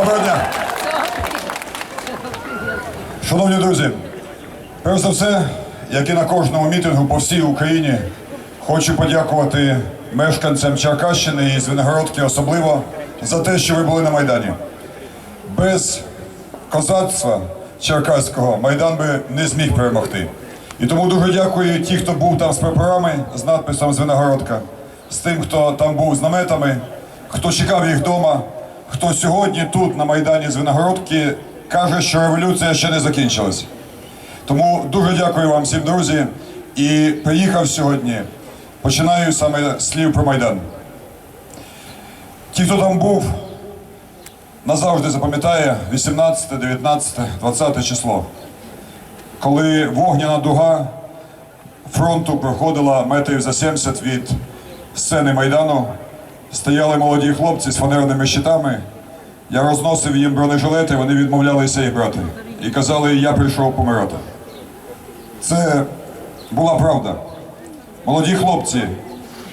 Доброго дня! Шановні друзі, перш за все, як і на кожному мітингу по всій Україні, хочу подякувати мешканцям Черкащини і Звенигородки особливо за те, що ви були на Майдані. Без козацтва черкаського Майдан би не зміг перемогти. І тому дуже дякую ті, хто був там з прапорами, з надписом Звенигородка, з тим, хто там був з наметами, хто чекав їх вдома, хто сьогодні тут, на Майдані Звенигородки, каже, що революція ще не закінчилась. Тому дуже дякую вам всім, друзі. І приїхав сьогодні. Починаю саме з слів про Майдан. Ті, хто там був, назавжди запам'ятає 18, 19, 20 число, коли вогняна дуга фронту проходила метрів за 70 від сцени Майдану, стояли молоді хлопці з фанерними щитами. Я розносив їм бронежилети, вони відмовлялися їх брати. І казали, я прийшов помирати. Це була правда. Молоді хлопці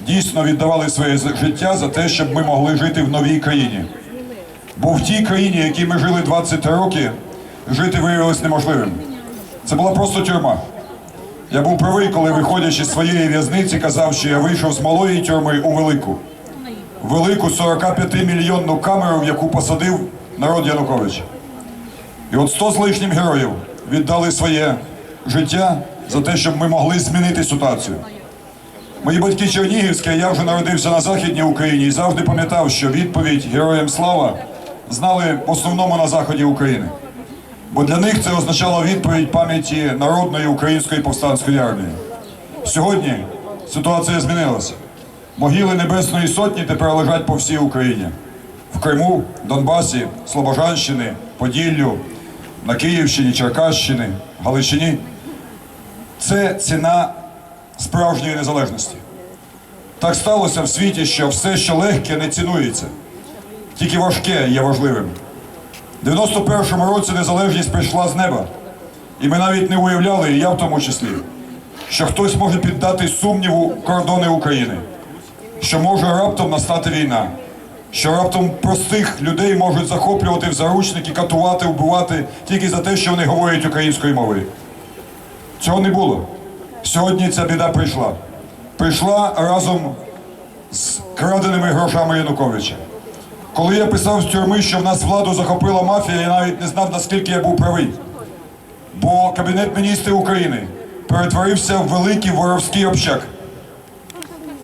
дійсно віддавали своє життя за те, щоб ми могли жити в новій країні. Бо в тій країні, в якій ми жили 23 роки, жити виявилось неможливим. Це була просто тюрма. Я був правий, коли, виходячи з своєї в'язниці, казав, що я вийшов з малої тюрми у велику. Велику 45-мільйонну камеру, в яку посадив народ Янукович. І от 100 з лишнім героїв віддали своє життя за те, щоб ми могли змінити ситуацію. Мої батьки Чернігівські, я вже народився на Західній Україні і завжди пам'ятав, що відповідь Героям слава знали в основному на заході України. Бо для них це означало відповідь пам'яті народної української повстанської армії. Сьогодні ситуація змінилася. Могили Небесної Сотні тепер лежать по всій Україні. В Криму, Донбасі, Слобожанщини, Поділлю, на Київщині, Черкащині, Галичині. Це ціна справжньої незалежності. Так сталося в світі, що все, що легке, не цінується. Тільки важке є важливим. В 91-му році незалежність прийшла з неба. І ми навіть не уявляли, і я в тому числі, що хтось може піддати сумніву кордони України, що може раптом настати війна, що раптом простих людей можуть захоплювати в заручники, катувати, вбивати тільки за те, що вони говорять українською мовою. Цього не було. Сьогодні ця біда прийшла. Прийшла разом з краденими грошами Януковича. Коли я писав з тюрми, що в нас владу захопила мафія, я навіть не знав, наскільки я був правий. Бо Кабінет міністрів України перетворився в великий воровський общак.